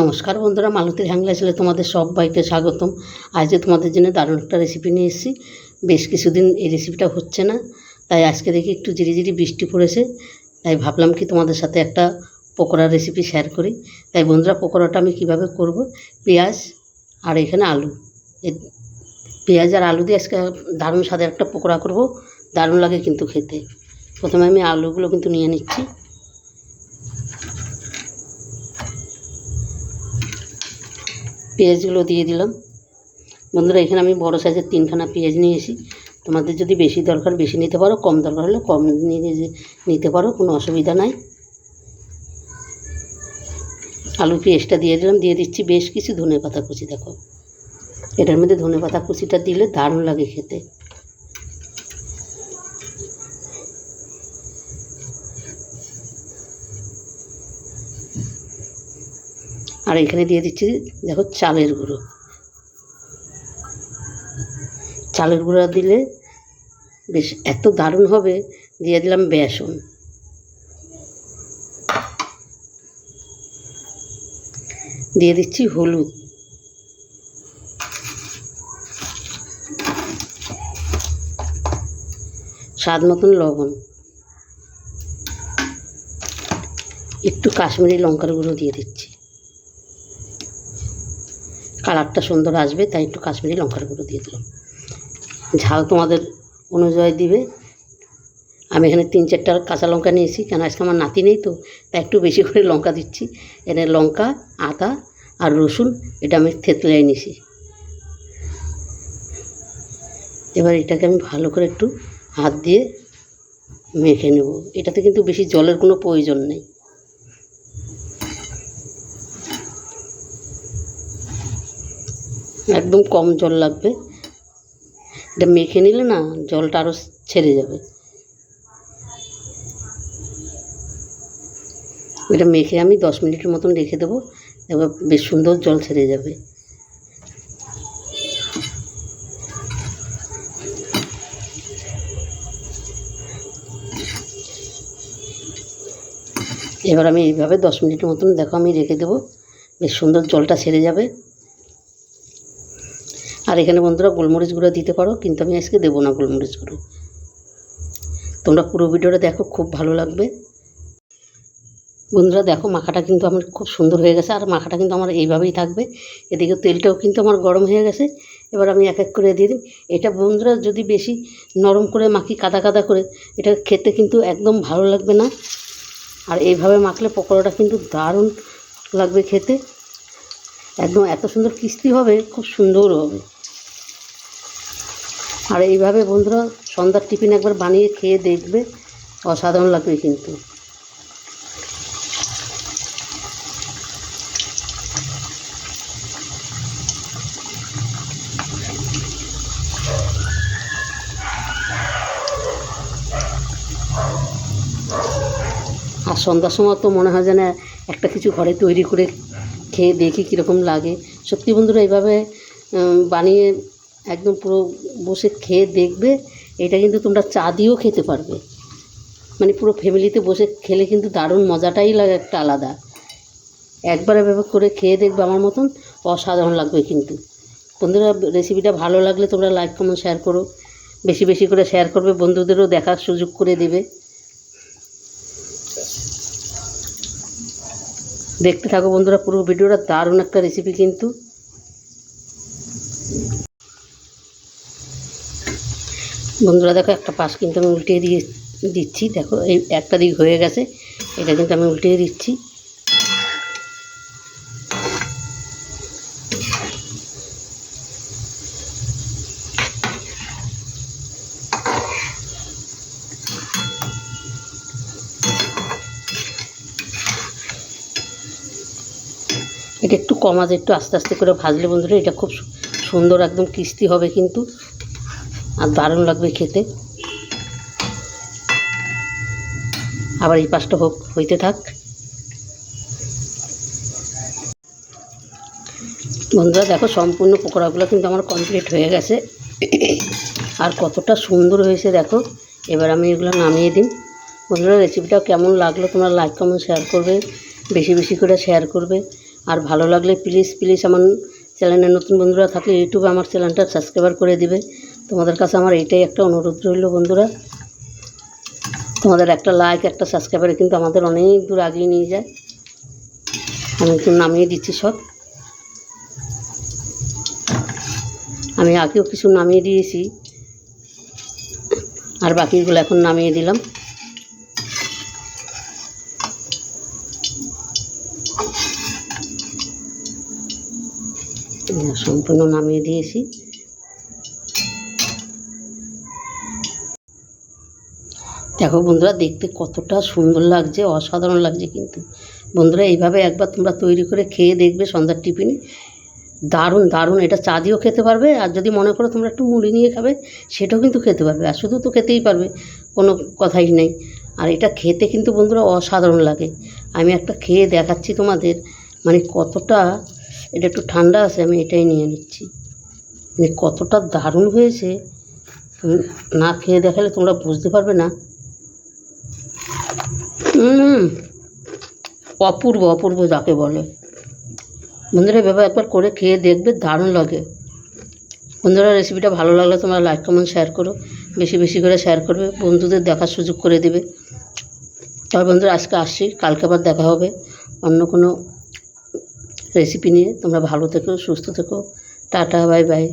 নমস্কার বন্ধুরা মালতীর হ্যাংলা ছেলে তোমাদের সবাইকে স্বাগতম। আজকে তোমাদের জন্য দারুণ একটা রেসিপি নিয়ে এসেছি, বেশ কিছুদিন এই রেসিপিটা হচ্ছে না, তাই আজকে দেখি একটু জিরি জিরি বৃষ্টি পড়েছে, তাই ভাবলাম কি তোমাদের সাথে একটা পকোড়ার রেসিপি শেয়ার করি। তাই বন্ধুরা, পকোড়াটা আমি কীভাবে করব? পেঁয়াজ আর এখানে আলু। পেঁয়াজ আর আলু দিয়ে আজকে দারুণ স্বাদের একটা পকোড়া করব, দারুণ লাগে কিন্তু খেতে। প্রথমে আমি আলুগুলো কিন্তু নিয়ে নিচ্ছি। পেঁয়াজগুলো দিয়ে দিলাম। বন্ধুরা, এখানে আমি বড়ো সাইজের তিনখানা পেঁয়াজ নিয়েছি। তোমাদের যদি বেশি দরকার, বেশি নিতে পারো, কম দরকার হলে কম নিতে পারো, কোনো অসুবিধা নাই। আলু পেঁয়াজটা দিয়ে দিলাম, দিয়ে দিচ্ছি বেশ কিছু ধনে পাতা কুচি, দেখো। এটার মধ্যে ধনে পাতা কুচিটা দিলে দারুণ লাগে খেতে। আর এখানে দিয়ে দিচ্ছি, দেখো চালের গুঁড়ো। চালের গুঁড়ো দিলে বেশ, এত দারুণ হবে, দিয়ে দিলাম বেসন। দিয়ে দিচ্ছি হলুদ। স্বাদ মতন লবণ। একটু কাশ্মীরি লঙ্কার গুঁড়ো দিয়ে দিচ্ছি। কালারটা সুন্দর আসবে, তাই একটু কাশ্মীরি লঙ্কার গুঁড়ো দিয়ে দিলাম। ঝাল তোমাদের অনুযায়ী দিবে। আমি এখানে তিন চারটা কাঁচা লঙ্কা নিয়েছি, কেন আজকে আমার নাতি নেই তো, তাই একটু বেশি করে লঙ্কা দিচ্ছি। এখানে লঙ্কা, আদা আর রসুন, এটা আমি থেতলে নিয়েছি এবার এটাকে আমি ভালো করে একটু হাত দিয়ে মেখে নেব। এটাতে কিন্তু বেশি জলের কোনো প্রয়োজন নেই। একদম কম জল লাগবে। এটা মেখে নিলে না জলটা আরও ছেড়ে যাবে। এটা মেখে আমি দশ মিনিটের মতন রেখে দেবো, এবার বেশ সুন্দর জল ছেড়ে যাবে। এবার আমি এইভাবে দশ মিনিটের মতন দেখো আমি রেখে দেবো, বেশ সুন্দর জলটা ছেড়ে যাবে। আর এখানে বন্ধুরা গোলমরিচ গুঁড়ো দিতে পারো, কিন্তু আমি আজকে দেবো না গোলমরিচ গুঁড়ো। তোমরা পুরো ভিডিওটা দেখো, খুব ভালো লাগবে। বন্ধুরা দেখো, মাখাটা কিন্তু আমার খুব সুন্দর হয়ে গেছে, আর মাখাটা কিন্তু আমার এইভাবেই থাকবে। এদিকে তেলটাও কিন্তু আমার গরম হয়ে গেছে। এবার আমি এক এক করে দিয়ে দিই। এটা বন্ধুরা যদি বেশি নরম করে মাখি, কাদা কাদা করে, এটা খেতে কিন্তু একদম ভালো লাগবে না। আর এইভাবে মাখলে পকোড়াটা কিন্তু দারুণ লাগবে খেতে। একদম এত সুন্দর কিস্তি হবে, খুব সুন্দর হবে। আর এইভাবে বন্ধুরা সন্ধ্যার টিফিন একবার বানিয়ে খেয়ে দেখবে, অসাধারণ লাগবে কিন্তু। আর সন্ধ্যার সময় তো মনে হয় যেন একটা কিছু ঘরে তৈরি করে খেয়ে দেখি কীরকম লাগে। সত্যি বন্ধুরা এইভাবে বানিয়ে একদম পুরো বসে খেয়ে দেখবে, এটা কিন্তু তোমরা চা দিয়েও খেতে পারবে। মানে পুরো ফ্যামিলিতে বসে খেলে কিন্তু দারুণ মজাটাই লাগে একটা আলাদা। একবার এভাবে করে খেয়ে দেখবে আমার মতন, অসাধারণ লাগবে কিন্তু। বন্ধুরা রেসিপিটা ভালো লাগলে তোমরা লাইক কমেন্ট শেয়ার করো। বেশি বেশি করে শেয়ার করবে, বন্ধুদেরও দেখার সুযোগ করে দেবে। দেখতে থাকো বন্ধুরা, পুরো ভিডিওটা দারুণ একটা রেসিপি কিন্তু। বন্ধুরা দেখো, একটা পাশ কিন্তু আমি উল্টিয়ে দিয়ে দিচ্ছি। দেখো, এই একটা দিক হয়ে গেছে, এটা কিন্তু আমি উল্টিয়ে দিচ্ছি। এটা একটু কম আছে, একটু আস্তে আস্তে করে ভাজলে বন্ধুরা এটা খুব সুন্দর, একদম কিস্তি হবে কিন্তু। আর দারুণ লাগবে খেতে। আবার এই পাশটা হোক, হইতে থাক। বন্ধুরা, দেখো সম্পূর্ণ পকোড়াগুলো কিন্তু আমার কমপ্লিট হয়ে গেছে। আর কতটা সুন্দর হয়েছে, দেখো। এবার আমি এগুলো নামিয়ে দিন বন্ধুরা রেসিপিটা কেমন লাগল তোমরা লাইক কমেন্ট শেয়ার করবে। বেশি বেশি করে শেয়ার করবে। আর ভালো লাগলে প্লিজ প্লিজ আমার চ্যানেলে নতুন বন্ধুরা থাকলে ইউটিউবে আমার চ্যানেলটা সাবস্ক্রাইবার করে দিবে। তোমাদের কাছে আমার এইটাই একটা অনুরোধ রইল বন্ধুরা। তোমাদের একটা লাইক একটা সাবস্ক্রাইবারে কিন্তু আমাদের অনেক দূর আগিয়ে নিয়ে যায়। আমি একটু নামিয়ে দিচ্ছি সব। আমি আগেও কিছু নামিয়ে দিয়েছি। আর বাকিগুলো এখন নামিয়ে দিলাম। সম্পূর্ণ নামিয়ে দিয়েছি। দেখো বন্ধুরা, দেখতে কতটা সুন্দর লাগছে, অসাধারণ লাগছে কিন্তু। বন্ধুরা, এইভাবে একবার তোমরা তৈরি করে খেয়ে দেখবে সন্ধ্যার টিফিনে। দারুণ দারুণ। এটা চা দিয়েও খেতে পারবে, আর যদি মনে করো তোমরা একটু মুড়ি নিয়ে খাবে, সেটাও কিন্তু খেতে পারবে। আর শুধু তো খেতেই পারবে, কোনো কথাই নেই। আর এটা খেতে কিন্তু বন্ধুরা অসাধারণ লাগে। আমি একটা খেয়ে দেখাচ্ছি তোমাদের মানে কতটা, এটা একটু ঠান্ডা আছে, আমি এটাই নিয়ে নিচ্ছি। মানে কতটা দারুণ হয়েছে। না খেয়ে দেখালে তোমরা বুঝতে পারবে না। অপূর্ব অপূর্ব যাকে বলে। বন্ধুরা এভাবে একবার করে খেয়ে দেখবে, দারুণ লাগে। বন্ধুরা রেসিপিটা ভালো লাগলে তোমরা লাইক কমেন্ট শেয়ার করো। বেশি বেশি করে শেয়ার করবে। বন্ধুদের দেখার সুযোগ করে দেবে। তবে বন্ধুরা, আজকে আসছি। কালকে আবার দেখা হবে। অন্য কোনো রেসিপি নিয়ে। তোমরা ভালো থেকো, সুস্থ থেকো। Tata bye bye